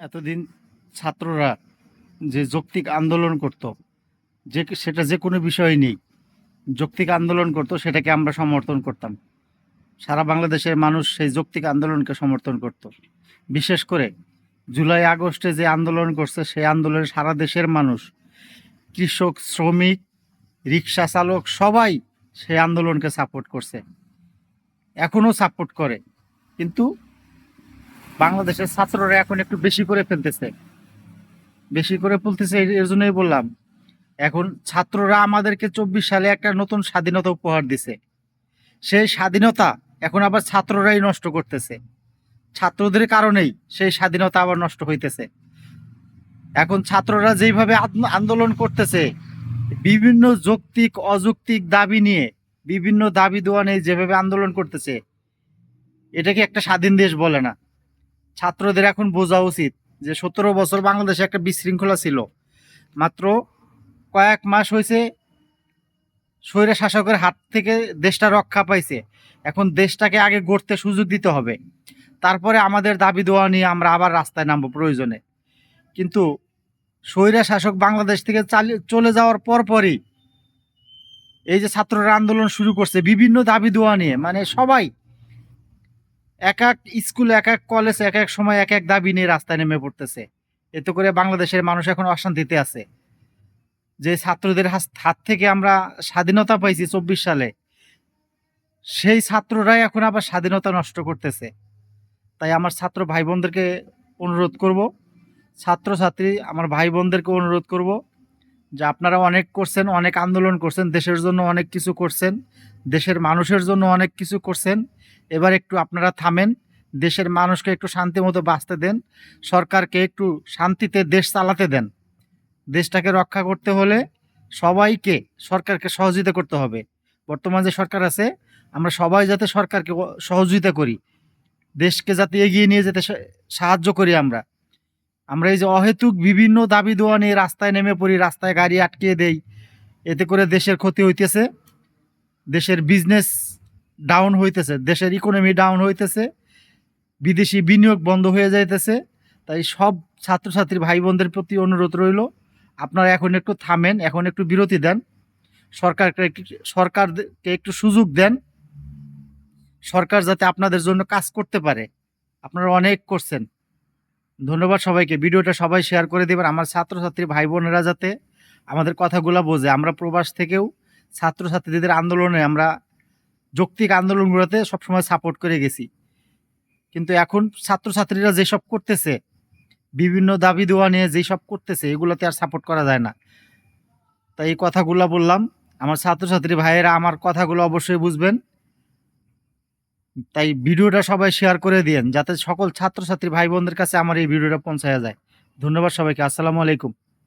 এতদিন ছাত্ররা যে যৌক্তিক আন্দোলন করত, যে সেটা যে কোনো বিষয় নেই। যৌক্তিক আন্দোলন করত, সেটাকে আমরা সমর্থন করতাম। সারা বাংলাদেশের মানুষ সেই যৌক্তিক আন্দোলনকে সমর্থন করত। বিশেষ করে জুলাই, আগস্টে যে আন্দোলন করছে, সেই আন্দোলনে সারা দেশের মানুষ, কৃষক, শ্রমিক, রিক্সা চালক, সবাই সেই আন্দোলনকে সাপোর্ট করছে। এখনও সাপোর্ট করে। কিন্তু বাংলাদেশের ছাত্ররা এখন একটু বেশি করে ফেলতেছে। বেশি করে ফেলতেছে এর- জন্যই বললাম। এখন ছাত্ররা আমাদেরকে চব্বিশ সালে একটা নতুন স্বাধীনতা উপহার দিছে। সেই স্বাধীনতা এখন আবার ছাত্ররাই নষ্ট করতেছে। ছাত্রদের কারণেই সেই স্বাধীনতা আবার নষ্ট হইতেছে। এখন ছাত্ররা যেইভাবে আন্দোলন করতেছে, বিভিন্ন যৌক্তিক, অযৌক্তিক দাবি নিয়ে, বিভিন্ন দাবি দেওয়া নিয়ে যেভাবে আন্দোলন করতেছে, এটাকে একটা স্বাধীন দেশ বলে না। ছাত্রদের এখন বোঝা উচিত যে সতেরো বছর বাংলাদেশে একটা বিশৃঙ্খলা ছিল। মাত্র কয়েক মাস হয়েছে স্বৈরা শাসকের হাত থেকে দেশটা রক্ষা পাইছে। এখন দেশটাকে আগে গড়তে সুযোগ দিতে হবে। তারপরে আমাদের দাবি দেওয়া নিয়ে আমরা আবার রাস্তায় নামবো প্রয়োজনে। কিন্তু স্বৈরা শাসক বাংলাদেশ থেকে চলে যাওয়ার পরপরই এই যে ছাত্ররা আন্দোলন শুরু করছে, বিভিন্ন দাবি দেওয়া নিয়ে মানে সবাই এক এক স্কুল এক এক কলেজ এক এক সময় এক এক দাবি নিয়ে রাস্তায় নেমে পড়তেছে। এতে করে বাংলাদেশের মানুষ এখন অশান্তিতে আছে। যে ছাত্রদের হাত থেকে আমরা স্বাধীনতা পাইছি চব্বিশ সালে, সেই ছাত্ররাই এখন আবার স্বাধীনতা নষ্ট করতেছে। তাই আমার ছাত্র ভাই বোনদেরকে অনুরোধ করব, ছাত্রছাত্রী, আমার ভাই বোনদেরকে অনুরোধ করব যে আপনারা অনেক করছেন, অনেক আন্দোলন করছেন, দেশের জন্য অনেক কিছু করছেন, দেশের মানুষের জন্য অনেক কিছু করছেন এবার একটু আপনারা থামেন, দেশের মানুষকে একটু শান্তি মতো বাঁচতে দেন, সরকারকে একটু শান্তিতে দেশ চালাতে দেন। দেশটাকে রক্ষা করতে হলে সবাইকে, সরকারকে সহযোগিতা করতে হবে। বর্তমান যে সরকার আছে, আমরা সবাই যাতে সরকারকে সহযোগিতা করি। দেশকে যাতে এগিয়ে নিয়ে যেতে সাহায্য করি আমরা। আমরা এই যে অহেতুক বিভিন্ন দাবি দোয়া নিয়ে রাস্তায় নেমে পড়ি, রাস্তায় গাড়ি আটকিয়ে দেই, এতে করে দেশের ক্ষতি হইতেছে। দেশের বিজনেস ডাউন হইতেছে, দেশের ইকোনমি ডাউন হইতেছে, বিদেশি বিনিয়োগ বন্ধ হয়ে যাইতেছে, তাই সব ছাত্রছাত্রী ভাই বোনদের প্রতি অনুরোধ রইল, আপনারা এখন একটু থামেন, এখন একটু বিরতি দেন, সরকারকে সরকারকে একটু সুযোগ দেন, সরকার যাতে আপনাদের জন্য কাজ করতে পারে, আপনারা অনেক করছেন। ধন্যবাদ সবাইকে, ভিডিওটা সবাই শেয়ার করে দেবেন, আমার ছাত্রছাত্রী ভাই বোনেরা যাতে আমাদের কথাগুলো বোঝে, আমরা প্রবাস থেকেও ছাত্রছাত্রীদের আন্দোলনে আমরা যৌক্তিক আন্দোলনগুলোতে সবসময় সাপোর্ট করে গেছি। কিন্তু এখন ছাত্রছাত্রীরা যেসব করতেছে, বিভিন্ন দাবি দেওয়া নিয়ে যেসব করতেছে, এগুলোতে আর সাপোর্ট করা যায় না। তাই এই কথাগুলো বললাম। আমার ছাত্রছাত্রী ভাইয়েরা আমার কথাগুলো অবশ্যই বুঝবেন। তাই ভিডিওটা সবাই শেয়ার করে দিয়েন, যাতে সকল ছাত্রছাত্রী ভাই বোনদের কাছে আমার এই ভিডিওটা পৌঁছায় যায়। ধন্যবাদ সবাইকে। আসসালামু আলাইকুম।